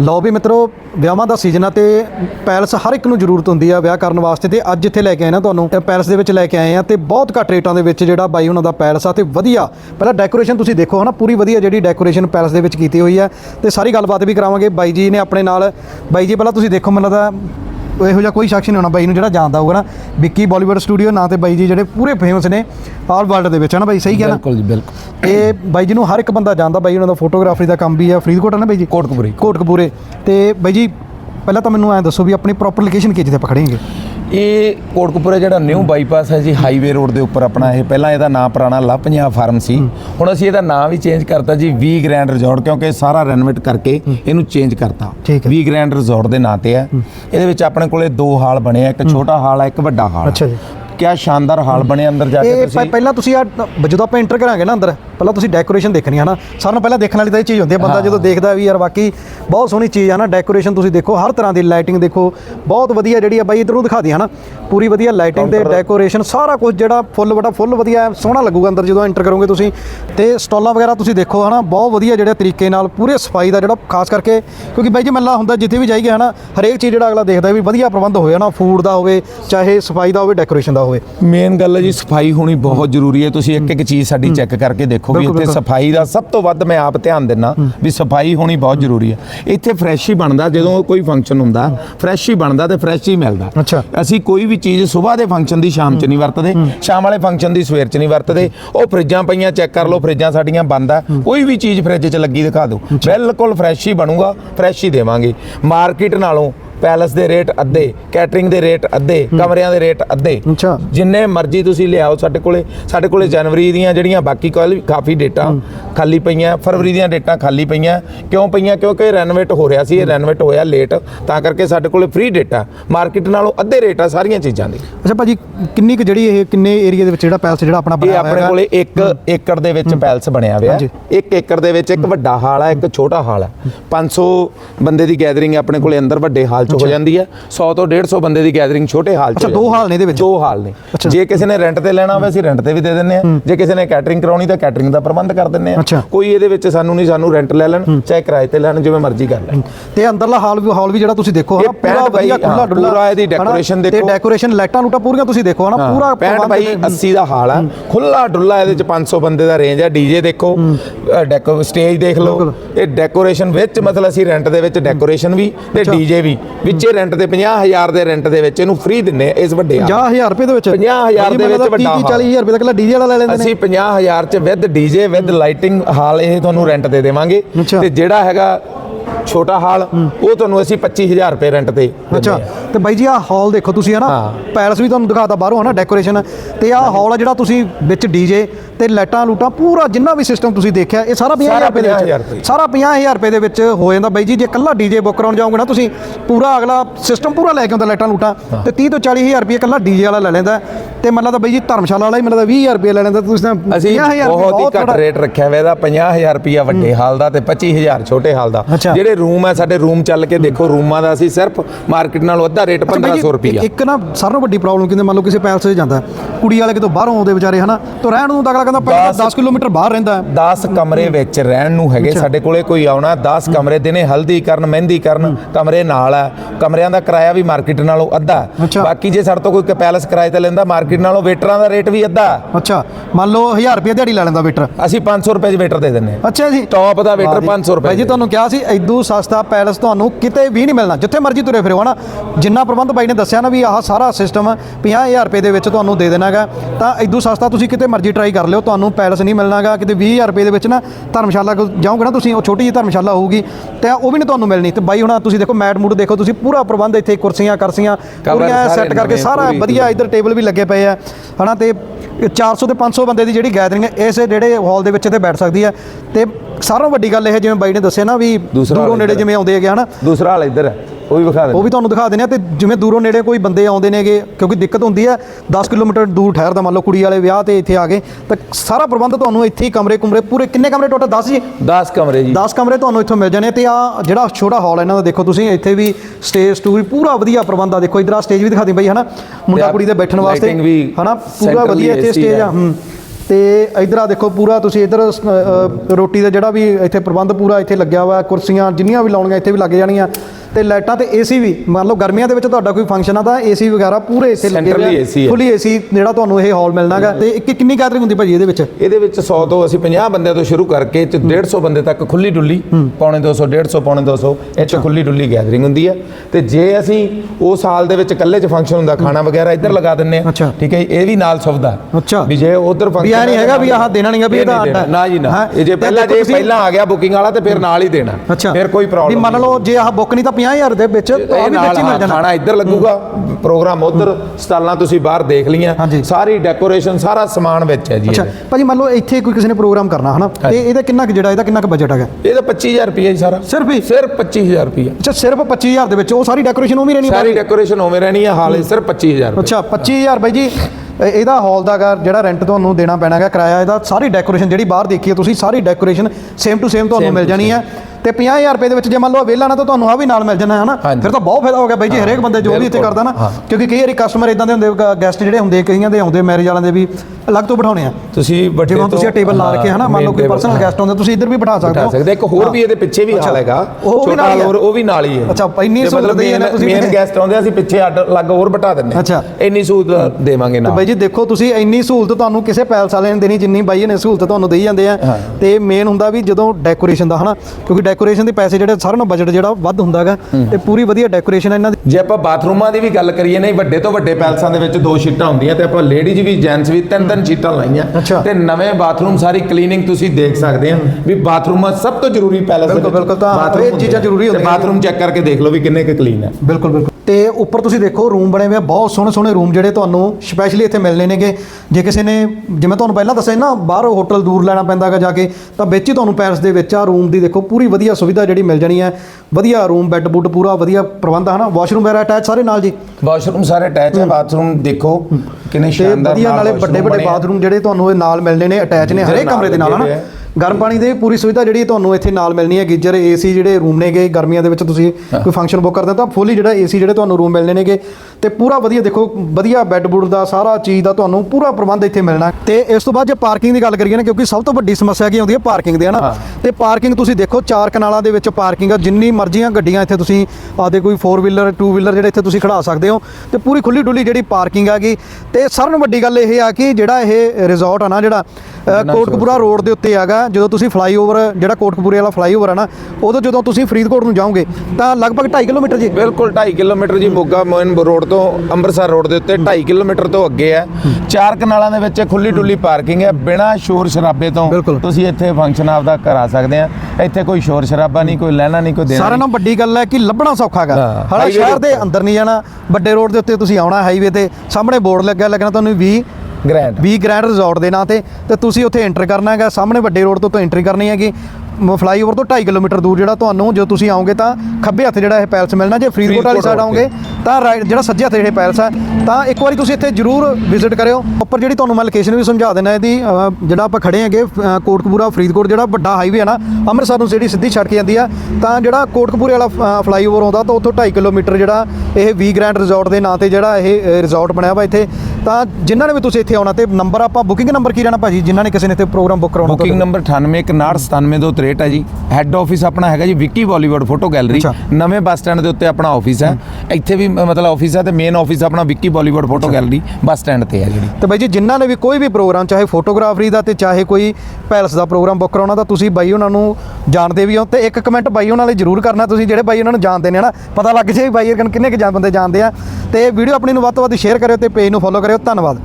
ਲਓ ਵੀ ਮਿੱਤਰੋ, ਵਿਆਹਾਂ ਦਾ ਸੀਜ਼ਨ ਆ ਤੇ ਪੈਲਸ ਹਰ ਇੱਕ ਨੂੰ ਜ਼ਰੂਰਤ ਹੁੰਦੀ ਆ ਵਿਆਹ ਕਰਨ ਵਾਸਤੇ ਤੇ ਅੱਜ ਇੱਥੇ ਲੈ ਕੇ ਆਏ ਨਾ ਤੁਹਾਨੂੰ। ਪੈਲਸ ਦੇ ਵਿੱਚ ਲੈ ਕੇ ਆਏ ਆ ਤੇ ਬਹੁਤ ਘੱਟ ਰੇਟਾਂ ਦੇ ਵਿੱਚ ਜਿਹੜਾ ਬਾਈ ਉਹਨਾਂ ਦਾ ਪੈਲਸ ਆ ਤੇ ਵਧੀਆ। ਪਹਿਲਾਂ ਡੈਕੋਰੇਸ਼ਨ ਤੁਸੀਂ ਦੇਖੋ ਹਨਾ, ਪੂਰੀ ਵਧੀਆ ਜਿਹੜੀ ਡੈਕੋਰੇਸ਼ਨ ਪੈਲਸ ਦੇ ਵਿੱਚ ਕੀਤੀ ਹੋਈ ਆ। ਤੇ ਸਾਰੀ ਗੱਲਬਾਤ ਵੀ ਕਰਾਵਾਂਗੇ। ਬਾਈ ਜੀ ਨੇ ਆਪਣੇ ਨਾਲ, ਬਾਈ ਜੀ ਪਹਿਲਾਂ ਤੁਸੀਂ ਦੇਖੋ ਮੈਨੂੰ ਲੱਗਦਾ ਇਹੋ ਜਿਹਾ ਕੋਈ ਸ਼ਖਸ ਨਹੀਂ ਹੋਣਾ ਬਾਈ ਨੂੰ ਜਿਹੜਾ ਜਾਣਦਾ ਹੋਊਗਾ ਨਾ। ਵਿੱਕੀ ਬਾਲੀਵੁੱਡ ਸਟੂਡੀਓ ਨਾਂ ਤੇ ਬਾਈ ਜੀ ਜਿਹੜੇ ਪੂਰੇ ਫੇਮਸ ਨੇ ਆਲ ਵਰਲਡ ਦੇ ਵਿੱਚ ਹਨਾ ਬਾਈ? ਸਹੀ ਕਹਿਣਾ ਬਿਲਕੁਲ ਜੀ ਬਿਲਕੁਲ। ਤੇ ਬਾਈ ਜੀ ਨੂੰ ਹਰ ਇੱਕ ਬੰਦਾ ਜਾਣਦਾ ਬਾਈ ਉਹਨਾਂ ਦਾ ਫੋਟੋਗ੍ਰਾਫਰੀ ਦਾ ਕੰਮ ਵੀ ਆ ਫਰੀਦਕੋਟ ਆ ਨਾ ਬਾਈ ਜੀ? ਕੋਟਕਪੂਰੇ। ਕੋਟਕਪੂਰੇ। ਤੇ ਬਾਈ ਜੀ ਪਹਿਲਾਂ ਤਾਂ ਮੈਨੂੰ ਐਂ ਦੱਸੋ ਵੀ ਆਪਣੀ ਪ੍ਰੋਪਰ ਲੋਕੇਸ਼ਨ ਕੀ ਜਿੱਥੇ ਆਪਾਂ ਇਹ ਕੋਟਕਪੂਰੇ ਜਿਹੜਾ ਨਿਊ ਬਾਈਪਾਸ ਹੈ ਜੀ ਹਾਈਵੇ ਰੋਡ ਦੇ ਉੱਪਰ ਆਪਣਾ ਇਹ ਪਹਿਲਾਂ ਇਹਦਾ ਨਾਮ ਪੁਰਾਣਾ ਲਾ ਪੰਜਾਬ ਫਾਰਮ ਸੀ ਹੁਣ ਅਸੀਂ ਇਹਦਾ ਨਾਮ ਵੀ ਚੇਂਜ ਕਰਤਾ ਜੀ ਵੀ ਗ੍ਰੈਂਡ ਰਿਜ਼ੋਰਟ ਕਿਉਂਕਿ ਸਾਰਾ ਰੈਨੋਵੇਟ ਕਰਕੇ ਇਹਨੂੰ ਚੇਂਜ ਕਰਤਾ। ਵੀ ਗ੍ਰੈਂਡ ਰਿਜ਼ੋਰਟ ਦੇ ਨਾਂ ਤੇ ਹੈ। ਇਹਦੇ ਵਿੱਚ ਆਪਣੇ ਕੋਲੇ ਦੋ ਹਾਲ ਬਣੇ ਆ ਇੱਕ ਛੋਟਾ ਹਾਲ ਹੈ ਇੱਕ ਵੱਡਾ ਹਾਲ ਅੱਛਾ ਜੀ। ਕਿਆ ਸ਼ਾਨਦਾਰ ਹਾਲ ਬਣੇ ਅੰਦਰ ਜਾ ਕੇ ਤੁਸੀਂ। ਪਹਿ- ਪਹਿਲਾਂ ਤੁਸੀਂ ਆ ਜਦੋਂ ਆਪਾਂ ਐਂਟਰ ਕਰਾਂਗੇ ਨਾ ਅੰਦਰ ਪਹਿਲਾਂ ਤੁਸੀਂ ਡੈਕੋਰੇਸ਼ਨ ਦੇਖਣੀ ਹੈ ਨਾ ਸਾਰਿਆਂ ਨਾਲੋਂ ਪਹਿਲਾਂ ਦੇਖਣ ਵਾਲੀ ਤਾਂ ਇਹ ਚੀਜ਼ ਹੁੰਦੀ ਹੈ ਬੰਦਾ ਹਾਂ। ਜਦੋਂ ਦੇਖਦਾ ਵੀ ਯਾਰ ਵਾਕਈ ਬਹੁਤ ਸੋਹਣੀ ਚੀਜ਼ ਆ ਨਾ ਡੈਕੋਰੇਸ਼ਨ ਤੁਸੀਂ ਦੇਖੋ ਹਰ ਤਰ੍ਹਾਂ ਦੀ ਲਾਈਟਿੰਗ ਦੇਖੋ ਬਹੁਤ ਵਧੀਆ ਜਿਹੜੀ ਆ ਬਾਈ ਇਧਰ ਨੂੰ ਦਿਖਾ ਦੀ ਹਨਾ। ਪੂਰੀ ਵਧੀਆ ਲਾਈਟਿੰਗ ਤੇ ਡੈਕੋਰੇਸ਼ਨ ਸਾਰਾ ਕੁਝ ਜਿਹੜਾ ਫੁੱਲ ਬੜਾ ਫੁੱਲ ਵਧੀਆ ਹੈ, ਸੋਹਣਾ ਲੱਗੂਗਾ ਅੰਦਰ ਜਦੋਂ ਐਂਟਰ ਕਰੋਗੇ ਤੁਸੀਂ। ਤੇ ਸਟਾਲਾਂ ਵਗੈਰਾ ਤੁਸੀਂ ਦੇਖੋ ਹਨਾ ਬਹੁਤ ਵਧੀਆ ਜਿਹੜੇ ਤਰੀਕੇ ਨਾਲ ਪੂਰੇ ਸਫ਼ਾਈ ਦਾ ਜਿਹੜਾ ਖਾਸ ਕਰਕੇ ਕਿਉਂਕਿ ਬਾਈ ਜੀ ਮੈਨੂੰ ਹੁੰਦਾ ਜਿੱਥੇ ਵੀ ਜਾਈਏ ਹਨਾ ਹਰੇਕ ਚੀਜ਼ ਜਿਹੜਾ ਅਗਲਾ ਦੇਖਦਾ ਵੀ ਵਧੀਆ ਪ੍ਰਬੰਧ ਹੋਵੇ ਨਾ ਫੂਡ ਦਾ ਹੋਵੇ ਚਾਹੇ ਸਫ਼ਾਈ ਦਾ ਹੋਵੇ ਡੈਕੋਰੇਸ਼ਨ ਦਾ ਹੋਵੇ। ਮੇਨ ਗੱਲ ਹੈ ਜੀ ਸਫ਼ਾਈ ਹੋਣੀ ਬਹੁਤ ਜ਼ਰੂਰੀ ਹੈ। ਤੁਸੀਂ ਇੱਕ ਇੱਕ ਚੀਜ਼ ਸਾਡੀ ਚੈੱਕ ਕਰਕੇ ਦੇਖੋ। ਵੀ ਬਿਲਕੁਲ, ਇੱਥੇ। ਸਫ਼ਾਈ ਦਾ ਸਭ ਤੋਂ ਵੱਧ ਮੈਂ ਆਪ ਧਿਆਨ ਦਿੰਨਾ ਵੀ ਸਫ਼ਾਈ ਹੋਣੀ ਬਹੁਤ ਜ਼ਰੂਰੀ ਹੈ ਇੱਥੇ ਫਰੈਸ਼ ਹੀ ਬਣਦਾ ਜਦੋਂ ਕੋਈ ਫੰਕਸ਼ਨ ਹੁੰਦਾ ਫਰੈਸ਼ ਹੀ ਬਣਦਾ ਤੇ ਫਰੈਸ਼ ਹੀ ਮਿਲਦਾ। ਅਸੀਂ ਕੋਈ ਵੀ ਚੀਜ਼ ਸਵੇਰ ਦੇ ਫੰਕਸ਼ਨ ਦੀ ਸ਼ਾਮ 'ਚ ਨਹੀਂ ਵਰਤਦੇ ਸ਼ਾਮ ਵਾਲੇ ਫੰਕਸ਼ਨ ਦੀ ਸਵੇਰ 'ਚ ਨਹੀਂ ਵਰਤਦੇ। ਉਹ ਫਰਿੱਜਾਂ ਪਈਆਂ ਚੈੱਕ ਕਰ ਲਓ ਫਰਿੱਜਾਂ ਸਾਡੀਆਂ ਬੰਦ ਆ। ਕੋਈ ਵੀ ਚੀਜ਼ ਫਰਿੱਜ 'ਚ ਲੱਗੀ ਦਿਖਾ ਦਿਓ। ਬਿਲਕੁਲ ਫਰੈਸ਼ ਹੀ ਬਣੂਗਾ ਫਰੈਸ਼ ਹੀ ਦੇਵਾਂਗੇ। ਮਾਰਕੀਟ ਨਾਲੋਂ ਪੈਲਸ ਦੇ ਰੇਟ ਅੱਧੇ ਕੈਟਰਿੰਗ ਦੇ ਰੇਟ ਅੱਧੇ ਕਮਰਿਆਂ ਦੇ ਰੇਟ ਅੱਧੇ। ਅੱਛਾ। ਜਿੰਨੇ ਮਰਜ਼ੀ ਤੁਸੀਂ ਲਿਆਓ ਸਾਡੇ ਕੋਲੇ ਸਾਡੇ ਕੋਲੇ ਜਨਵਰੀ ਦੀਆਂ ਜਿਹੜੀਆਂ ਬਾਕੀ ਕੋਲ ਕਾਫੀ ਡੇਟਾਂ ਖਾਲੀ ਪਈਆਂ ਫਰਵਰੀ ਦੀਆਂ ਡੇਟਾਂ ਖਾਲੀ ਪਈਆਂ। ਕਿਉਂ ਪਈਆਂ? ਕਿਉਂਕਿ ਰੈਨੋਵੇਟ ਹੋ ਰਿਹਾ ਸੀ ਇਹ ਰੈਨੋਵੇਟ ਹੋਇਆ ਲੇਟ ਤਾਂ ਕਰਕੇ ਸਾਡੇ ਕੋਲੇ ਫ੍ਰੀ ਡੇਟਾ ਮਾਰਕੀਟ ਨਾਲੋਂ ਅੱਧੇ ਰੇਟ ਆ ਸਾਰੀਆਂ ਚੀਜ਼ਾਂ ਦੇ। ਅੱਛਾ ਭਾਜੀ ਕਿੰਨੀ ਕੁ ਜਿਹੜੀ ਇਹ ਕਿੰਨੇ ਏਰੀਆ ਦੇ ਵਿੱਚ ਜਿਹੜਾ ਪੈਲਸ ਜਿਹੜਾ ਆਪਣਾ ਬਣਾਇਆ ਹੋਇਆ ਆਪਣੇ ਹੈਗਾ? ਕੋਲੇ 1 ਏਕੜ ਦੇ ਵਿੱਚ ਪੈਲਸ ਬਣਿਆ ਹੋਇਆ। ਹਾਂਜੀ। 1 ਏਕੜ ਦੇ ਵਿੱਚ ਇੱਕ ਵੱਡਾ ਹਾਲ ਹੈ ਇੱਕ ਛੋਟਾ ਹਾਲ ਹੈ 500 ਬੰਦੇ ਦੀ ਗੈਦਰਿੰਗ ਆਪਣੇ ਕੋਲੇ ਅੰਦਰ ਵੱਡੇ ਹਾਲ 'ਚ ਹੋ ਜਾਂਦੀ ਹੈ 100 ਤੋਂ 150 ਬੰਦੇ ਦੀ ਗੈਦਰਿੰਗ ਛੋਟੇ ਹਾਲ 'ਚ ਅੱਛਾ, ਦੋ। ਹਾਲ ਨੇ ਇਹਦੇ ਵਿੱਚ? ਦੋ ਹਾਲ ਨੇ। ਜੇ ਕਿਸੇ ਨੇ ਰੈਂਟ ਤੇ ਲੈਣਾ ਹੋਵੇ ਅਸੀਂ ਰੈਂਟ ਤੇ ਵੀ ਦੇ ਦਿੰਨੇ ਆ। ਜੇ ਕਿਸੇ ਨੇ ਕੈਟਰਿੰਗ ਕਰਾਉਣੀ ਤਾਂ ਕੈਟਰਿੰਗ ਦਾ ਪ੍ਰਬੰਧ ਕਰ ਦਿੰਨੇ ਆ। ਕੋਈ ਇਹਦੇ ਵਿੱਚ ਸਾਨੂੰ ਨਹੀਂ ਸਾਨੂੰ ਰੈਂਟ ਲੈ ਲੈਣ ਚਾਹੇ ਕਿਰਾਏ ਤੇ ਲੈਣ ਜਿਵੇਂ ਮਰਜ਼ੀ ਕਰ ਲੈਣ। ਤੇ ਅੰਦਰਲਾ ਹਾਲ ਵੀ ਹਾਲ ਵੀ ਜਿਹੜਾ ਤੁਸੀਂ ਦੇਖੋ ਹਨਾ ਪੂਰਾ 65 ਵਧੀਆ ਖੁੱਲਾ ਡੁੱਲਾ ਪੂਰਾ ਇਹਦੀ ਹਨਾ, decoration ਤੇ ਦੇਖੋ। ਡੈਕੋਰੇਸ਼ਨ ਲਾਈਟਾਂ ਲੂਟਾਂ ਪੂਰੀਆਂ ਤੁਸੀਂ ਦੇਖੋ ਹਨਾ ਪੂਰਾ 65 ਪ੍ਰਬੰਧ ਬਾਈ ਤੇ- 80 ਦਾ ਹਾਲ ਆ। ਖੁੱਲਾ ਡੁੱਲਾ ਇਹਦੇ ਚ 500 ਬੰਦੇ ਦਾ ਰੇਂਜ ਆ। ਡੀਜੇ ਦੇਖੋ ਡੈਕੋ ਸਟੇਜ ਦੇਖ ਲਓ। ਇਹ ਡੈਕੋਰੇਸ਼ਨ ਵਿੱਚ ਮਤਲਬ ਅਸੀਂ ਰੈਂਟ ਦੇ ਵਿੱਚ ਡੈਕੋਰੇਸ਼ਨ ਵੀ ਤੇ ਡੀਜੇ ਵੀ। ਵਿੱਚੇ ਰੈਂਟ ਤੇ 50000 ਦੇ ਰੈਂਟ ਦੇ ਵਿੱਚ ਇਹਨੂੰ ਫ੍ਰੀ ਦਿੰਨੇ ਆ ਇਸ ਵੱਡੇ ਹਾਲ 50000 ਰੁਪਏ ਦੇ ਵਿੱਚ? 50,000 ਦੇ ਵਿੱਚ ਵੱਡਾ 30 ਹਾਲ। 40000 ਰੁਪਏ ਦਾ ਇਕੱਲਾ ਡੀਜੇ ਵਾਲਾ ਲੈ ਲੈਂਦੇ ਨੇ। ਅਸੀਂ 50000 ਚ with DJ with lighting hall ਇਹ ਤੁਹਾਨੂੰ ਰੈਂਟ ਤੇ ਦੇਵਾਂਗੇ। ਤੇ ਜਿਹੜਾ ਹੈਗਾ ਛੋਟਾ ਹਾਲ ਉਹ ਤੁਹਾਨੂੰ ਅਸੀਂ 25000 ਰੁਪਏ ਰੈਂਟ ਤੇ ਅੱਛਾ। ਆ। ਤੇ ਬਾਈ ਜੀ ਆਹ ਹਾਲ ਦੇਖੋ ਤੁਸੀਂ ਹਨਾ। ਪੈਲਸ ਵੀ ਤੁਹਾਨੂੰ ਦਿਖਾਤਾ ਬਾਹਰੋਂ ਹਨਾ ਡੈਕੋਰੇਸ਼ਨ ਤੇ ਆਹ ਹਾਲ ਆ ਜਿਹੜਾ ਤੁਸੀਂ ਵਿੱਚ ਡੀਜੇ ਤੇ ਲਾਈਟਾਂ ਲੂਟਾਂ ਪੂਰਾ ਜਿੰਨਾ ਵੀ ਸਿਸਟਮ ਤੁਸੀਂ ਦੇਖਿਆ ਇਹ ਸਾਰਾ 50000 ਸਾਰਾ ਰੁਪਏ ਦੇ 50,000 ਵਿੱਚ ਰੁਪਏ। ਸਾਰਾ 50000 ਰੁਪਏ ਦੇ ਵਿੱਚ ਹੋ ਜਾਂਦਾ ਬਾਈ ਜੀ ਜੇ ਇਕੱਲਾ ਡੀਜੇ ਬੁੱਕ ਕਰਾਉਣ ਜਾਓਗੇ ਨਾ ਤੁਸੀਂ ਪੂਰਾ ਅਗਲਾ ਸਿਸਟਮ ਪੂਰਾ ਲੈ ਕੇ ਆਉਂਦਾ ਲਾਈਟਾਂ ਲੂਟਾਂ। ਤੇ 30 ਤੋਂ 40000 ਰੁਪਏ ਇਕੱਲਾ ਡੀਜੇ ਵਾਲਾ ਲੈ ਲੈਂਦਾ। ਤੇ ਮਤਲਬ ਤਾਂ ਬਾਈ ਜੀ ਧਰਮਸ਼ਾਲਾ ਵਾਲਾ ਹੀ ਮਤਲਬ 20000 ਰੁਪਏ ਲੈ ਲੈਂਦਾ ਤੁਸੀਂ ਤਾਂ ਅਸੀਂ 50,000 ਰੁਪਏ ਬਹੁਤ ਹੀ ਘੱਟ ਰੇਟ ਰੱਖਿਆ ਹੋਇਆ ਇਹਦਾ 50000 ਰੁਪਿਆ ਵੱਡੇ ਹਾਲ ਦਾ ਤੇ 25000 ਛੋਟੇ ਹਾਲ ਦਾ। ਜਿਹੜੇ ਰੂਮ ਹੈ ਸਾਡੇ ਰੂਮ ਚੱਲ ਕੇ ਦੇਖੋ ਰੂਮਾਂ ਦਾ ਅਸੀਂ ਸਿਰਫ ਮਾਰਕੀਟ ਨਾਲੋਂ ਅੱਧਾ ਰੇਟ ਅੱਛਾ ਬਾਈ ਜੀ, 1500 ਰੁਪਿਆ ਇੱਕ ਨਾ ਸਾਰਿਆਂ ਨਾਲੋਂ ਵੱਡੀ ਪ੍ਰੋਬਲਮ ਕਿੰਦੇ ਮੰਨ ਲਓ ਕਿਸੇ ਪੈਲਸ 'ਚ ਜਾਂਦਾ। ਕੁੜੀ ਵਾਲੇ ਕਿਤੋਂ ਬਾਹਰੋਂ ਆਉਂਦੇ ਵਿਚਾਰੇ ਹਨਾ? ਤਾਂ ਰਹਿਣ ਨੂੰ ਤਾਂ ਕਹਿੰਦਾ ਪਹਿਲਾਂ ਦਸ- 10 ਕਿਲੋਮੀਟਰ ਬਾਹਰ ਰਹਿੰਦਾ ਹੈ। 10 ਕਮਰੇ ਵਿੱਚ ਰਹਿਣ ਨੂੰ ਹੈਗੇ ਸਾਡੇ ਕੋਲੇ ਕੋਈ ਆਉਣਾ 10 ਕਮਰੇ ਦਿਨੇ ਹਲਦੀ ਕਰਨ ਮਹਿੰਦੀ ਕਰਨ ਕਮਰੇ ਨਾਲ ਹੈ। ਕਮਰਿਆਂ ਦਾ ਕਿਰਾਇਆ ਵੀ ਮਾਰਕੀਟ ਨਾਲੋਂ ਅੱਧਾ। ਬਾਕੀ ਜੇ ਸਾਡੇ ਤੋਂ ਕੋਈ ਪੈਲਸ ਕਿਰਾਏ ਤੇ ਲੈਂਦਾ ਮਾਰਕੀਟ ਨਾਲੋਂ ਵੇਟਰਾਂ ਦਾ ਰੇਟ ਵੀ ਅੱਧਾ। ਅੱਛਾ ਮੰਨ ਲਓ 1000 ਰੁਪਏ ਦਿਹਾੜੀ ਲੈ ਲੈਂਦਾ ਵੇਟਰ। ਅਸੀਂ 500 ਰੁਪਏ 'ਚ ਵੇਟਰ ਦੇ ਦਿੰਨੇ ਅੱਛਾ ਜੀ। ਟੌਪ ਦਾ ਵੇਟਰ ਜੀ। 500 ਰੁਪਏ ਜੀ। ਤੁਹਾਨੂੰ ਕਿਹਾ ਸੀ ਐਦੂ ਸਸਤਾ ਪੈਲਸ ਤੁਹਾਨੂੰ ਕਿਤੇ ਵੀ ਨਹੀਂ ਮਿਲਣਾ। ਜਿੱਥੇ ਮਰਜ਼ੀ ਤੁਰੇ ਫਿਰੋ ਹਨਾ? ਜਿੰਨਾ ਪ੍ਰਬੰਧ ਬਾਈ ਨੇ ਦੱਸਿਆ ਨਾ ਵੀ ਆਹ ਸਾਰਾ ਸਿਸਟਮ 50000 ਰੁਪਏ ਦੇ ਵਿੱਚ ਤੁਹਾਨੂੰ ਦੇ ਦੇਣਾਗਾ ਤਾਂ ਐਦੂ ਸਸਤਾ ਤੁਸੀਂ ਕਿਤੇ ਮਰਜ਼ੀ ਟਰਾਈ ਕਰ ਲਿਓ ਤੁਹਾਨੂੰ ਪੈਲਸ ਨਹੀਂ ਮਿਲਣਾਗਾ ਕਿਤੇ 20000 ਰੁਪਏ ਦੇ ਵਿੱਚ ਨਾ ਧਰਮਸ਼ਾਲਾ ਜਾਓਗੇ ਨਾ ਤੁਸੀਂ ਉਹ ਛੋਟੀ ਜਿਹੀ ਧਰਮਸ਼ਾਲਾ ਹੋਊਗੀ ਤੇ ਉਹ ਵੀ ਨਹੀਂ ਤੁਹਾਨੂੰ ਮਿਲਣੀ। ਤੇ ਬਾਈ ਹੁਣ ਤੁਸੀਂ ਦੇਖੋ ਮੈਟ ਮੂਡ ਦੇਖੋ ਤੁਸੀਂ ਪੂਰਾ ਪ੍ਰਬੰਧ ਇੱਥੇ ਕੁਰਸੀਆਂ ਕਰਸੀਆਂ ਪੂਰੀਆਂ ਸੈੱਟ ਕਰਕੇ ਸਾਰਾ ਵਧੀਆ ਇੱਧਰ ਟੇਬਲ ਵੀ ਲੱਗੇ ਪਏ ਆ ਹਨਾ ਤੇ 400 ਤੇ 500 ਬੰਦੇ ਦੀ ਜਿਹੜੀ ਗੈਦਰਿੰਗ ਹੈ ਇਸ ਜਿਹੜੇ ਹਾਲ ਦੇ ਵਿੱਚ ਤੇ ਬੈਠ ਸਕਦੀ ਹੈ। ਤੇ ਨਾਲੋਂ ਵੱਡੀ ਗੱਲ ਇਹ ਜਿਵੇਂ ਬਾਈ ਨੇ ਦੱਸਿਆ ਨਾ ਵੀ ਦੂਰੋਂ ਨੇੜੇ। ਜਿਵੇਂ ਆਉਂਦੇ ਹੈਗੇ ਹਨਾ? ਦੂਸਰਾ ਹਾਲ ਇੱਧਰ ਹੈ ਉਹ ਵੀ ਵਿਖਾ ਦੇ ਉਹ ਵੀ ਤੁਹਾਨੂੰ ਦਿਖਾ ਦਿੰਦੇ ਆ ਤੇ ਜਿਵੇਂ ਦੂਰੋਂ ਨੇੜੇ ਕੋਈ ਬੰਦੇ ਆਉਂਦੇ ਨੇਗੇ ਕਿਉਂਕਿ ਦਿੱਕਤ ਹੁੰਦੀ ਹੈ 10 ਕਿਲੋਮੀਟਰ ਦੂਰ ਠਹਿਰਦਾ ਮੰਨ ਲਓ ਕੁੜੀ ਵਾਲੇ ਵਿਆਹ ਤੇ ਇੱਥੇ ਆ ਗਏ ਤਾਂ ਸਾਰਾ ਪ੍ਰਬੰਧ ਤੁਹਾਨੂੰ ਇੱਥੇ ਹੀ ਕਮਰੇ ਕੁਮਰੇ ਪੂਰੇ ਕਿੰਨੇ ਕਮਰੇ ਟੋਟਲ 10 ਜੀ? 10 ਕਮਰੇ ਜੀ। 10 ਕਮਰੇ ਤੁਹਾਨੂੰ ਇੱਥੋਂ ਮਿਲ ਜਾਣੇ ਤੇ ਆ ਜਿਹੜਾ ਛੋਟਾ ਹਾਲ ਇਹਨਾਂ ਦਾ ਦੇਖੋ ਤੁਸੀਂ ਇੱਥੇ ਵੀ ਸਟੇਜ ਸਟੂਲ ਪੂਰਾ ਵਧੀਆ ਪ੍ਰਬੰਧ ਆ ਦੇਖੋ ਇਧਰ ਆ ਸਟੇਜ ਵੀ ਦਿਖਾ ਦੇ ਬਾਈ ਹਨਾ? ਮੁੰਡਾ ਕੁੜੀ ਦੇ ਬੈਠਣ ਵਾਸਤੇ ਹਨਾ? ਪੂਰਾ ਵਧੀਆ ਇੱਥੇ ਸਟੇਜ ਆ ਹੈ। ਹੂੰ ਤੇ ਇਧਰ ਆ ਦੇਖੋ ਪੂਰਾ ਤੁਸੀਂ ਇਧਰ ਰੋਟੀ ਦਾ ਜਿਹੜਾ ਵੀ ਇੱਥੇ ਪ੍ਰਬੰਧ ਪੂਰਾ ਇੱਥੇ ਲੱਗਿਆ ਹੋਇਆ, ਕੁਰਸੀਆਂ ਜਿੰਨੀਆਂ ਵੀ ਲਾਉਣੀਆਂ ਇੱਥੇ ਵੀ ਲੱਗ ਜਾਣੀਆਂ। ਤੇ ਲਾਈਟਾਂ ਤੇ ਏਸੀ ਵੀ। ਮੰਨ ਲਓ ਗਰਮੀਆਂ ਦੇ ਵਿੱਚ ਤੁਹਾਡਾ ਕੋਈ ਫੰਕਸ਼ਨ ਆ ਤਾਂ ਏਸੀ ਵਗੈਰਾ ਪੂਰੇ ਇੱਥੇ ਲੱਗੇ Centrally AC ਹੈ। ਫੁੱਲੀ ਏਸੀ ਜਿਹੜਾ ਤੁਹਾਨੂੰ ਇਹ ਹਾਲ ਮਿਲਣਾਗਾ ਤੇ ਇੱਕ ਕਿੰਨੀ ਗੈਦਰਿੰਗ ਹੁੰਦੀ ਭਾਜੀ ਇਹਦੇ ਵਿੱਚ? ਇਹਦੇ ਵਿੱਚ 100 ਤੋਂ ਅਸੀਂ 50 ਬੰਦਿਆਂ ਤੋਂ ਸ਼ੁਰੂ ਕਰਕੇ ਤੇ 150 ਬੰਦੇ ਤੱਕ ਖੁੱਲੀ ਡੁੱਲੀ ਪੌਣੇ 200 150 ਪੌਣੇ 200 ਇਹ 'ਚ ਖੁੱਲੀ ਡੁੱਲੀ ਗੈਦਰਿੰਗ ਹੁੰਦੀ ਹੈ ਤੇ ਜੇ ਅਸੀਂ ਉਹ ਸਾਲ ਦੇ ਵਿੱਚ ਇਕੱਲੇ 'ਚ ਫੰਕਸ਼ਨ ਹੁੰਦਾ ਖਾਣਾ ਵਗੈਰਾ ਇੱਧਰ ਲਗਾ ਦਿੰਨੇ ਆ। ਅੱਛਾ। ਠੀਕ ਹੈ ਜੀ, ਇਹ ਵੀ ਨਾਲ ਸੁਵਿਧਾ। ਅੱਛਾ। ਵੀ ਜੇ ਉਧਰ ਵੀ ਇਹ ਨਹੀਂ ਹੈਗਾ ਵੀ ਆਹ ਦੇਣਾ ਨਹੀਂ ਗਾ ਵੀ ਇਹ ਇਹਦਾ ਹੈ। ਦੇਣਾ। ਨਾ ਜੀ ਨਾ। ਹਾਂ। ਇਹ ਜੇ ਤੇ ਪਹਿਲਾਂ ਦੇਖੋ ਜੇ ਤੁਸੀਂ- ਪਹਿਲਾਂ ਆ ਗਿਆ ਬੁਕਿੰਗ ਵਾਲਾ ਤੇ ਫਿਰ ਨਾਲ ਹੀ ਦੇਣਾ। ਅੱਛਾ। ਫਿਰ ਕੋਈ ਵੀ ਪ੍ਰੋਬਲਮ ਮੰਨ ਲਓ ਜੇ ਆਹ ਬੁੱਕ ਨਹੀਂ ਤਾਂ 50000 ਦੇ ਵਿੱਚ ਇਹ ਵੀ ਵਿੱਚ ਹੀ ਮਿਲ ਜਾਣਾ। ਖਾਣਾ ਇੱਧਰ ਲੱਗੂਗਾ ਪ੍ਰੋਗਰਾਮ ਉਧਰ ਸਟਾਲਾਂ ਤੁਸੀਂ ਬਾਹਰ ਦੇਖ ਲਈਆਂ ਹਾਂਜੀ। ਸਾਰੀ ਡੈਕੋਰੇਸ਼ਨ ਸਾਰਾ ਸਮਾਨ ਵਿੱਚ ਹੈ ਜੀ ਅੱਛਾ ਇਹਦੇ। ਭਾਜੀ ਮੰਨ ਲਓ ਇੱਥੇ ਕੋਈ ਕਿਸੇ ਨੇ ਪ੍ਰੋਗਰਾਮ ਕਰਨਾ ਹਨਾ? ਤੇ ਇਹਦਾ ਕਿੰਨਾ ਕੁ ਜਿਹੜਾ ਇਹਦਾ ਕਿੰਨਾ ਕੁ ਬਜਟ ਹੈਗਾ? ਇਹਦਾ 25000 ਰੁਪਏ ਜੀ ਸਾਰਾ। ਸਿਰਫ ਹੀ? ਸਿਰਫ 25000 ਰੁਪਏ ਅੱਛਾ ਸਿਰਫ 25000 ਦੇ ਵਿੱਚ ਉਹ ਸਾਰੀ ਡੈਕੋਰੇਸ਼ਨ ਉਹ ਵੀ ਰਹਿਣੀ ਸਾਰੀ ਡੈਕੋਰੇਸ਼ਨ ਉਵੇਂ ਰਹਿਣੀ ਹੈ ਹਾਲੇ ਸਿਰਫ 25000 ਰੁਪਏ ਅੱਛਾ 25000 ਬਾਈ ਜੀ ਇਹ- ਇਹਦਾ ਹਾਲ ਦਾ ਅਗਰ ਜਿਹੜਾ ਰੈਂਟ ਤੁਹਾਨੂੰ ਦੇਣਾ ਪੈਣਾ ਹੈਗਾ ਕਿਰਾਇਆ ਇਹਦਾ ਸਾਰੀ ਡੈਕੋਰੇਸ਼ਨ ਜਿਹੜੀ ਬਾਹਰ ਦੇਖੀ ਹੈ ਤੁਸੀਂ ਸਾਰੀ ਡੈਕੋਰੇਸ਼ਨ ਸੇਮ ਟੂ ਸੇਮ ਤੁਹਾਨੂੰ ਮਿਲ ਜਾਣੀ ਹੈ। ਤੇ 50000 ਰੁਪਏ ਦੇ ਵਿੱਚ ਜੇ ਮੰਨ ਲਓ ਅਵੇਲਾ ਨਾ ਤਾਂ ਤੁਹਾਨੂੰ ਆ ਵੀ ਨਾਲ ਮਿਲ ਜਾਣਾ ਹੈ ਨਾ। ਫਿਰ ਤਾਂ ਬਹੁਤ ਫਾਇਦਾ ਹੋ ਗਿਆ ਬਾਈ ਜੀ ਹਰੇਕ ਬੰਦੇ ਜੋ ਵੀ ਇੱਥੇ। ਕਰਦਾ ਨਾ। ਕਿਉਂਕਿ ਕਈ ਵਾਰੀ ਕਸਟਮਰ ਇਦਾਂ ਦੇ ਹੁੰਦੇ ਗੈਸਟ ਜਿਹੜੇ ਹੁੰਦੇ ਕਈਆਂ ਦੇ ਆਉਂਦੇ ਮੈਰਿਜ ਵਾਲਿਆਂ ਦੇ ਵੀ ਅਲੱਗ ਤੋਂ ਬਿਠਾਉਣੇ ਆ। ਤੁਸੀਂ ਜਿਵੇਂ ਹੁਣ ਤੁਸੀਂ ਟੇਬਲ ਲਾ ਰੱਖੇ ਹਨਾ? ਮੰਨ ਲਓ ਕੋਈ ਪਰਸਨਲ ਗੈਸਟ ਆਉਂਦੇ ਤੁਸੀਂ ਇੱਧਰ ਵੀ ਬਿਠਾ ਸਕਦੇ ਬਿਠਾ ਹੋ। ਸਕਦੇ ਇੱਕ ਹੋਰ ਵੀ ਇਹਦੇ ਪਿੱਛੇ ਵੀ ਹਾਲ ਹੈਗਾ। ਉਹ ਵੀ ਨਾਲ ਹੀ ਛੋਟਾ ਹੈ। ਹੋਰ ਉਹ ਵੀ ਨਾਲ ਹੀ ਹੈ ਅੱਛਾ, ਇੰਨੀ ਤੇ ਸਹੂਲਤ ਹੈ ਨਾ ਤੁਸੀਂ ਮੇਨ। ਗੈਸਟ ਆਉਂਦੇ ਆ, ਅਸੀਂ ਪਿੱਛੇ ਅਲੱਗ ਹੋਰ ਬਿਠਾ ਦਿੰਦੇ ਹਾਂ। ਅੱਛਾ। ਇੰਨੀ ਸਹੂਲਤ ਦੇਵਾਂਗੇ ਤੇ ਨਾਲ। ਬਾਈ ਜੀ ਦੇਖੋ ਤੁਸੀਂ ਇੰਨੀ ਸਹੂਲਤ ਤੁਹਾਨੂੰ ਕਿਸੇ ਪੈਲਸ ਵਾਲੇ ਨੇ ਦੇਣੀ ਜਿੰਨੀ ਬਾਈ ਨੇ ਸਹੂਲਤ ਤੁਹਾਨੂੰ ਦੇਈ ਜਾਂਦੇ ਆ। ਤੇ ਮੇਨ ਹੁੰਦਾ ਵੀ ਜਦੋਂ ਡੈਕੋਰੇਸ਼ਨ ਦਾ ਹਨਾ? ਕਿਉਂਕਿ ਡੈਕੋਰੇਸ਼ਨ ਦੇ ਪੈਸੇ ਜਿਹੜੇ ਸਾਰਿਆਂ ਨਾਲੋਂ ਬਜਟ ਜਿਹੜਾ ਵੱਧ ਹੁੰਦਾਗਾ ਤੇ ਪੂਰੀ ਵਧੀਆ ਡੈਕੋਰੇਸ਼ਨ ਇਹਨਾਂ ਦੀ। ਜੇ ਆਪਾਂ ਬਾਥਰੂਮਾਂ ਦੀ ਵੀ ਗੱਲ ਕਰੀਏ ਨਹੀਂ ਵੱਡੇ ਤੋਂ ਵੱਡੇ ਪੈਲਸਾਂ ਦੇ ਵਿੱਚ ਦੋ ਸ਼ੀਟਾਂ ਹੁੰਦੀਆਂ ਤੇ ਆਪਾਂ ਲੇਡੀਜ਼ ਵੀ ਜੈਂਟਸ ਵੀ ਤਿੰਨ ਤਿੰਨ ਸ਼ੀਟਾਂ ਲਾਈਆਂ। ਤੇ ਨਵੇਂ ਬਾਥਰੂਮ ਸਾਰੀ ਕਲੀਨਿੰਗ ਤੁਸੀਂ ਦੇਖ ਸਕਦੇ ਆ ਵੀ ਬਾਥਰੂਮਾਂ ਸਭ ਤੋਂ ਜ਼ਰੂਰੀ ਪੈਲਸ ਬਿਲਕੁਲ, ਬਿਲਕੁਲ, ਤਾਂ ਇਹ ਚੀਜ਼ਾਂ। ਜ਼ਰੂਰੀ ਹੁੰਦੀਆਂ। ਬਾਥਰੂਮ ਚੈੱਕ ਕਰਕੇ ਦੇਖ ਲਓ ਵੀ ਕਿੰਨੇ ਕੁ ਕਲੀਨ ਹੈ ਬਿਲਕੁਲ ਬਿਲਕੁਲ ਤੇ ਉੱਪਰ ਤੁਸੀਂ ਦੇਖੋ ਰੂਮ ਬਣੇ ਹੋਏ ਆ ਬਹੁਤ ਸੋਹਣੇ ਸੋਹਣੇ ਰੂਮ ਜਿਹੜੇ ਤੁਹਾਨੂੰ ਸਪੈਸ਼ਲੀ ਇੱਥੇ ਮਿਲਣੇ ਨੇਗੇ। ਜੇ ਕਿਸੇ ਨੇ ਜਿਵੇਂ ਤੁਹਾਨੂੰ ਪਹਿਲਾਂ ਦੱਸਿਆ ਨਾ ਬਾਹਰ ਹੋਟਲ ਦੂਰ ਲੈਣਾ ਪੈਂਦਾਗਾ ਜਾ ਕੇ ਤਾਂ ਵਿੱਚ ਹੀ ਤੁਹਾਨੂੰ ਪੈਲਸ ਦੇ ਵਿੱਚ ਆ ਰੂਮ ਦੀ ਦੇਖੋ ਪੂਰੀ ਵਧੀਆ ਸੁਵਿਧਾ ਜਿਹੜੀ ਮਿਲ ਜਾਣੀ ਹੈ। ਵਧੀਆ ਰੂਮ ਬੈੱਡ ਬੁੱਡ ਪੂਰਾ ਵਧੀਆ ਪ੍ਰਬੰਧ ਹੈ ਨਾ ਵਾਸ਼ਰੂਮ ਵਗੈਰਾ ਅਟੈਚ ਸਾਰੇ ਨਾਲ ਜੀ? ਵਾਸ਼ਰੂਮ ਸਾਰੇ ਅਟੈਚ ਹੈ ਬਾਥਰੂਮ ਦੇਖੋ ਕਿੰਨੇ ਸ਼ਾਨਦਾਰ ਵਧੀਆ ਨਾਲ ਵੱਡੇ ਵੱਡੇ। ਬਾਥਰੂਮ ਜਿਹੜੇ ਤੁਹਾਨੂੰ ਇਹ ਨਾਲ ਮਿਲਣੇ ਨੇ ਅਟੈਚ ਨੇ ਹਰੇਕ ਕਮਰੇ ਦੇ ਨਾਲ ਹਨਾ। ਗਰਮ ਪਾਣੀ ਦੇ ਪੂਰੀ ਸੁਵਿਧਾ ਜਿਹੜੀ ਤੁਹਾਨੂੰ ਇੱਥੇ ਨਾਲ ਮਿਲਣੀ ਹੈ ਗੀਜ਼ਰ ਏਸੀ ਜਿਹੜੇ ਰੂਮ ਨੇਗੇ ਗਰਮੀਆਂ ਦੇ ਵਿੱਚ ਤੁਸੀਂ ਕੋਈ ਫੰਕਸ਼ਨ ਬੁੱਕ ਕਰਦੇ ਤਾਂ ਫੁੱਲੀ ਜਿਹੜਾ ਏਸੀ ਜਿਹੜੇ ਤੁਹਾਨੂੰ ਰੂਮ ਮਿਲਣੇ ਨੇਗੇ ਤੇ ਪੂਰਾ ਵਧੀਆ ਦੇਖੋ ਵਧੀਆ ਬੈੱਡ ਬੁੱਡ ਦਾ ਸਾਰਾ ਚੀਜ਼ ਦਾ ਤੁਹਾਨੂੰ ਪੂਰਾ ਪ੍ਰਬੰਧ ਇੱਥੇ ਮਿਲਣਾ। ਤੇ ਇਸ ਤੋਂ ਬਾਅਦ ਜੇ ਪਾਰਕਿੰਗ ਦੀ ਗੱਲ ਕਰੀਏ ਨਾ ਕਿਉਂਕਿ ਸਭ ਤੋਂ ਵੱਡੀ ਸਮੱਸਿਆ ਕੀ ਆਉਂਦੀ ਹੈ ਪਾਰਕਿੰਗ ਦੀ ਹੈ ਨਾ? ਹਾਂ। ਤੇ ਪਾਰਕਿੰਗ ਤੁਸੀਂ ਦੇਖੋ ਚਾਰ ਕਨਾਲਾਂ ਦੇ ਵਿੱਚ ਪਾਰਕਿੰਗ ਆ ਜਿੰਨੀ ਮਰਜ਼ੀਆਂ ਗੱਡੀਆਂ ਇੱਥੇ ਤੁਸੀਂ ਆਪਦੇ ਕੋਈ 4 ਵੀਲਰ 2 ਵੀਲਰ ਜਿਹੜੇ ਇੱਥੇ ਤੁਸੀਂ ਖੜਾ ਸਕਦੇ ਹੋ ਤੇ ਪੂਰੀ ਖੁੱਲੀ ਡੁੱਲੀ ਜਿਹੜੀ ਪਾਰਕਿੰਗ ਹੈਗੀ ਤੇ ਸਾਰਿਆਂ ਨਾਲੋਂ ਵੱਡੀ ਗੱਲ ਇਹ ਆ ਕਿ ਜਿਹੜਾ ਇਹ ਰਿਜ਼ੋਰਟ ਆ ਨਾ ਜਿਹੜਾ ਕੋਟਕਪੂਰਾ ਰੋਡ ਦੇ ਉੱਤੇ ਹੈਗਾ ਜਦੋਂ ਤੁਸੀਂ ਫਲਾਈਓਵਰ ਜਿਹੜਾ ਕੋਟਕਪੂਰੇ ਵਾਲਾ ਫਲਾਈਓਵਰ ਆ ਨਾ ਉਦੋਂ ਜਦੋਂ ਤੁਸੀਂ ਫਰੀਦਕੋਟ ਨੂੰ ਜਾਓਗੇ ਤਾਂ ਲਗਭਗ 2.5 ਕਿਲੋਮੀਟਰ ਜੀ। ਬਿਲਕੁਲ 2.5 ਕਿਲੋਮੀਟਰ ਜੀ ਮੋਗਾ ਮੋਇਨ ਰੋਡ ਤੋਂ ਅੰਮ੍ਰਿਤਸਰ ਰੋਡ ਦੇ ਉੱਤੇ 2.5 ਕਿਲੋਮੀਟਰ ਤੋਂ ਅੱਗੇ ਹੈ। ਚਾਰ ਕਨਾਲਾਂ ਦੇ ਵਿੱਚ ਖੁੱਲੀ ਡੁੱਲੀ ਪਾਰਕਿੰਗ ਹੈ। ਬਿਨਾਂ ਸ਼ੋਰ ਸ਼ਰਾਬੇ ਤੋਂ। ਤੁਸੀਂ ਇੱਥੇ ਫੰਕਸ਼ਨ ਆਪਦਾ ਕਰਾ ਸਕਦੇ ਆ ਇੱਥੇ ਕੋਈ ਸ਼ੋਰ ਸ਼ਰਾਬਾ ਨਹੀਂ ਕੋਈ ਲੈਣਾ ਨਹੀਂ ਕੋਈ ਦੇਣਾ ਸਾਰਿਆਂ ਨਾਲੋਂ ਵੱਡੀ ਗੱਲ ਹੈ ਕਿ ਲੱਭਣਾ ਸੌਖਾ ਹਾਂ, ਹਾਲਾ ਸ਼ਹਿਰ ਦੇ ਦੇ ਅੰਦਰ ਨਹੀਂ ਜਾਣਾ ਵੱਡੇ ਰੋਡ ਦੇ ਉੱਤੇ ਤੁਸੀਂ ਆਉਣਾ ਹਾਈਵੇ ਤੇ ਸਾਹਮਣੇ ਬੋਰਡ ਲੱਗਿਆ ਲੱਗਣਾ ਤੁਹਾਨੂੰ 20 ਗ੍ਰੈਂਡ ਵੀ ਗ੍ਰੈਂਡ ਰਿਜ਼ੋਰਟ ਦੇ ਨਾਂ ਤੇ। ਤੇ ਤੁਸੀਂ ਉੱਥੇ ਐਂਟਰ ਕਰਨਾ ਹੈਗਾ। ਸਾਹਮਣੇ ਵੱਡੇ ਰੋਡ ਤੋਂ ਤੋਂ ਐਂਟਰੀ ਕਰਨੀ ਹੈਗੀ। ਫਲਾਈਓਵਰ ਤੋਂ 2.5 ਕਿਲੋਮੀਟਰ ਦੂਰ ਜਿਹੜਾ ਤੁਹਾਨੂੰ ਜਦੋਂ ਤੁਸੀਂ ਆਓਗੇ ਤਾਂ ਖੱਬੇ ਹੱਥ ਜਿਹੜਾ ਇਹ ਪੈਲਸ ਮਿਲਣਾ ਜੇ ਫਰੀਦਕੋਟ ਵਾਲੀ ਸਾਈਡ ਆਓਗੇ ਤਾਂ ਰਾਈਟ ਜਿਹੜਾ ਸੱਜੇ ਹੱਥ ਜਿਹੜੇ ਪੈਲਸ ਆ ਤਾਂ ਇੱਕ ਵਾਰੀ ਤੁਸੀਂ ਇੱਥੇ ਜ਼ਰੂਰ ਵਿਜ਼ਿਟ ਕਰਿਓ। ਉੱਪਰ ਜਿਹੜੀ ਤੁਹਾਨੂੰ ਮੈਂ ਲੋਕੇਸ਼ਨ ਵੀ ਸਮਝਾ ਦੇਣਾ ਇਹਦੀ ਜਿਹੜਾ ਆਪਾਂ ਖੜੇ ਹੈਗੇ ਕੋਟਕਪੂਰਾ ਫਰੀਦਕੋਟ ਜਿਹੜਾ ਵੱਡਾ ਹਾਈਵੇ ਹੈ ਨਾ ਅੰਮ੍ਰਿਤਸਰ ਨੂੰ ਜਿਹੜੀ ਸਿੱਧੀ ਛੱਡ ਕੇ ਜਾਂਦੀ ਆ। ਤਾਂ ਜਿਹੜਾ ਕੋਟਕਪੂਰੇ ਵਾਲਾ ਫਲਾਈਓਵਰ ਆਉਂਦਾ ਤਾਂ ਉੱਥੋਂ 2.5 ਕਿਲੋਮੀਟਰ ਜਿਹੜਾ ਇਹ ਵੀ ਗ੍ਰੈਂਡ ਰਿਜ਼ੋਰਟ ਦੇ ਨਾਂ ਤੇ ਜਿਹੜਾ ਇਹ ਰਿਜ਼ੋਰਟ ਬਣਿਆ ਵਾ ਇੱਥੇ। ਤਾਂ ਜਿਨ੍ਹਾਂ ਨੇ ਵੀ ਤੁਸੀਂ ਇੱਥੇ ਆਉਣਾ ਤੇ ਨੰਬਰ ਆਪਾਂ ਬੁਕਿੰਗ ਨੰਬਰ ਕੀ ਰਹਿਣਾ ਭਾਜੀ? ਜਿਨ੍ਹਾਂ ਨੇ ਕਿਸੇ ਨੇ ਇੱਥੇ ਪ੍ਰੋਗਰਾਮ ਬੁੱਕ ਕਰਾਉਣਾ ਬੁਕਿੰਗ ਨੰਬਰ 9819972263 ਹੈ ਜੀ। ਹੈੱਡ ਆਫਿਸ ਆਪਣਾ ਹੈਗਾ ਜੀ ਵਿੱਕੀ ਬਾਲੀਵੁੱਡ ਫੋਟੋ ਗੈਲਰੀ। ਨਵੇਂ ਬੱਸ ਸਟੈਂਡ ਦੇ ਉੱਤੇ ਆਪਣਾ ਆਫਿਸ ਹੈ। ਇੱਥੇ ਵੀ ਮਤਲਬ ਆਫਿਸ ਹੈ ਤੇ ਮੇਨ ਆਫਿਸ ਆਪਣਾ Vicky Bollywood photo gallery bus stand ਤੇ ਹੈ ਜਿਹੜੀ। ਤੇ ਬਾਈ ਜੀ ਜਿਨ੍ਹਾਂ ਨੇ ਵੀ ਕੋਈ ਵੀ ਪ੍ਰੋਗਰਾਮ ਚਾਹੇ ਫੋਟੋਗ੍ਰਾਫਰੀ ਦਾ ਤੇ ਚਾਹੇ ਕੋਈ ਪੈਲਸ ਦਾ ਪ੍ਰੋਗਰਾਮ ਬੁੱਕ ਕਰਾਉਣਾ ਤਾਂ ਤੁਸੀਂ ਬਾਈ ਉਹਨਾਂ ਨੂੰ ਜਾਣਦੇ ਵੀ ਹੋ ਤੇ ਇੱਕ ਕਮੈਂਟ ਬਾਈ ਉਹਨਾਂ ਲਈ ਜ਼ਰੂਰ ਕਰਨਾ। ਤੁਸੀਂ ਜਿਹੜੇ ਬਾਈ ਉਹਨਾਂ ਨੂੰ ਜਾਣਦੇ ਨੇ ਹਨਾ ਪਤਾ ਲੱਗ ਜੇ ਵੀ ਬਾਈ ਕਿੰਨੇ ਕੁ ਜਾਣ ਬੰਦੇ ਜਾਣਦੇ ਆ। ਤੇ ਵੀਡੀਓ ਆਪਣੀ ਨੂੰ ਵੱਧ ਤੋਂ ਵੱਧ ਸ਼ੇਅਰ ਕਰਿਓ ਤੇ ਪੇਜ ਨੂੰ ਫੋਲੋ ਕਰਿਓ। ਧੰਨਵਾਦ।